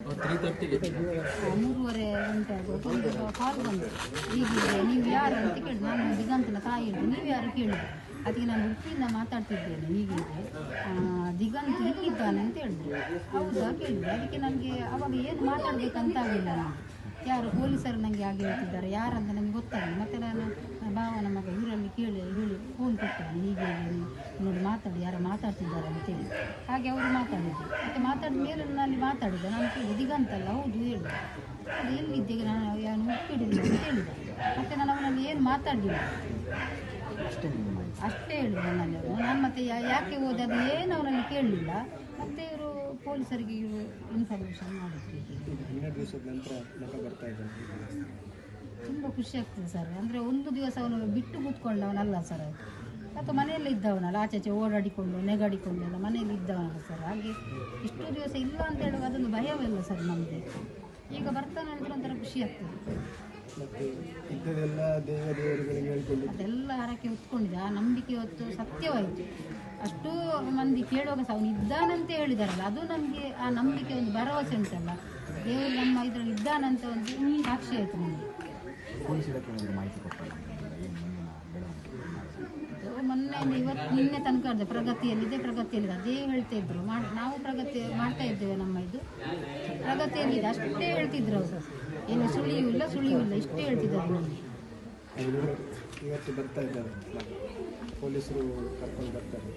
Three ತರ್ಟಿಗೆ ಮೂರುವರೆ ಗಂಟೆ ಆಗುವಾಗ ಒಂದು ಕಾಲ್ ಬಂತು. ಹೀಗಿದೆ ನೀವು ಯಾರು ಅಂತ ಕೇಳಿದೆ ನಾನು ದಿಗಂತನ ತಾಯಿ ಹೇಳಿದೆ ನೀವು ಯಾರು ಕೇಳಿದೆ ಅದಕ್ಕೆ ನಾನು ಹುಟ್ಟಿಂದ ಮಾತಾಡ್ತಿದ್ದೇನೆ. ಆ, ದಿಗಂತ ಇಲ್ಲಿದ್ದಾನೆ ಅಂತ ಹೇಳಿದ್ರು. ಹೌದಾ? ಕೇಳಿದೆ ಅದಕ್ಕೆ ನನಗೆ ಅವಾಗ ಏನು ಮಾತಾಡಬೇಕಂತ ಆಗಿಲ್ಲ ನಾನು. ಯಾರು? ಪೊಲೀಸರು ನನಗೆ ಆಗಿ ಹೇಳ್ತಿದ್ದಾರೆ. ಯಾರಂತ ನನಗೆ ಗೊತ್ತಾಗಿಲ್ಲ ಮತ್ತೆ ನಾನು ಭಾವನ ಮಗ ಕೇಳಿ ಹೇಳಿ ಫೋನ್ ಕೊಟ್ಟೆ ಹೀಗೆ ಹೀಗೆ ನೋಡಿ ಮಾತಾಡಿ ಯಾರು ಮಾತಾಡ್ತಿದ್ದಾರೆ ಅಂತೇಳಿ ಹಾಗೆ ಅವರು ಮಾತಾಡಿದ್ದು ಮತ್ತೆ ಮಾತಾಡಿದ ಮೇಲೆ ನಾನು ಅಲ್ಲಿ ಮಾತಾಡಿದೆ. ನಾನು ಕೇಳಿದೆ ದಿಗಂತಲ್ಲ ಹೌದು ಹೇಳಿದೆ ಅದು ನಾನು ಯಾರು ಮುಟ್ಟಿಡಿಲ್ಲ ಅಂತ ಹೇಳಿದೆ. ಮತ್ತೆ ನಾನು ಅವನಲ್ಲಿ ಏನು ಮಾತಾಡಲಿಲ್ಲ? ಅಷ್ಟೇ ಹೇಳಿದೆ ನನ್ನಲ್ಲಿ ಅವನು. ನಾನು ಮತ್ತೆ ಯಾ- ಯಾಕೆ ಹೋದೆ? ಅದು ಏನು ಅವನಲ್ಲಿ ಕೇಳಲಿಲ್ಲ. ಮತ್ತೆ ಇವರು ಪೊಲೀಸರಿಗೆ ಇವರು ಇನ್ಫಾರ್ಮೇಷನ್ ಮಾಡಿದ್ರು. ತುಂಬ ಖುಷಿ ಆಗ್ತದೆ ಸರ್ ಅಂದರೆ ಒಂದು ದಿವಸ ಅವನು ಬಿಟ್ಟು ಕೂತ್ಕೊಂಡವನಲ್ಲ ಸರ್ ಅಥವಾ ಮನೆಯಲ್ಲೇ ಇದ್ದವನಲ್ಲ ಆಚೆಚೆ ಓಡಾಡಿಕೊಂಡು ನೆಗಾಡಿಕೊಂಡು ಎಲ್ಲ ಮನೆಯಲ್ಲಿ ಇದ್ದವನಲ್ಲ ಸರ್ ಹಾಗೆ ಇಷ್ಟು ದಿವಸ ಇಲ್ಲ ಅಂತ ಹೇಳುವಾಗ ಅದೊಂದು ಭಯವಿಲ್ಲ ಸರ್ ನಮಗೆ. ಈಗ ಬರ್ತಾನೆ ಅಂದರೆ ಒಂಥರ ಖುಷಿ ಆಗ್ತದೆ. ಅದೆಲ್ಲ ಹರಕೆ ಹೊತ್ಕೊಂಡಿದೆ. ಆ ನಂಬಿಕೆ ಹೊತ್ತು ಸತ್ಯವಾಯಿತು. ಅಷ್ಟೂ ಮಂದಿ ಕೇಳುವಾಗ ಸಹ ಅವನು ಇದ್ದಾನಂತ ಹೇಳಿದಾರಲ್ಲ ಅದು ನಮಗೆ ಆ ನಂಬಿಕೆ ಒಂದು ಭರವಸೆ ಉಂಟಲ್ಲ. ದೇವರು ನಮ್ಮ ಇದರಲ್ಲಿ ಇದ್ದಾನಂತ ಒಂದು ಸಾಕ್ಷಿ ಆಯಿತು ನಮಗೆ. ಅದು ಮೊನ್ನೆ ಇವತ್ತು ನಿನ್ನೆ ತನಕ ಅದೇ ಪ್ರಗತಿಯಲ್ಲಿದೆ ಪ್ರಗತಿಯಲ್ಲಿದೆ. ಅದೇ ಹೇಳ್ತಾ ಇದ್ರು. ಮಾಡ್ ನಾವು ಪ್ರಗತಿ ಮಾಡ್ತಾ ಇದ್ದೇವೆ ನಮ್ಮ ಇದು. ಪ್ರಗತಿಯಲ್ಲಿದೆ. ಅಷ್ಟೇ ಹೇಳ್ತಿದ್ರು ಅವರು. ಏನು ಸುಳಿಯೂ ಇಲ್ಲ ಸುಳಿಯೂ ಇಲ್ಲ. ಇಷ್ಟೇ ಹೇಳ್ತಿದ್ದಾರೆ ನಮಗೆ. ಇವತ್ತು ಬರ್ತಾ ಇದ್ದಾರೆ. ಪೊಲೀಸರು ಕರ್ಕೊಂಡು ಬರ್ತಾರೆ.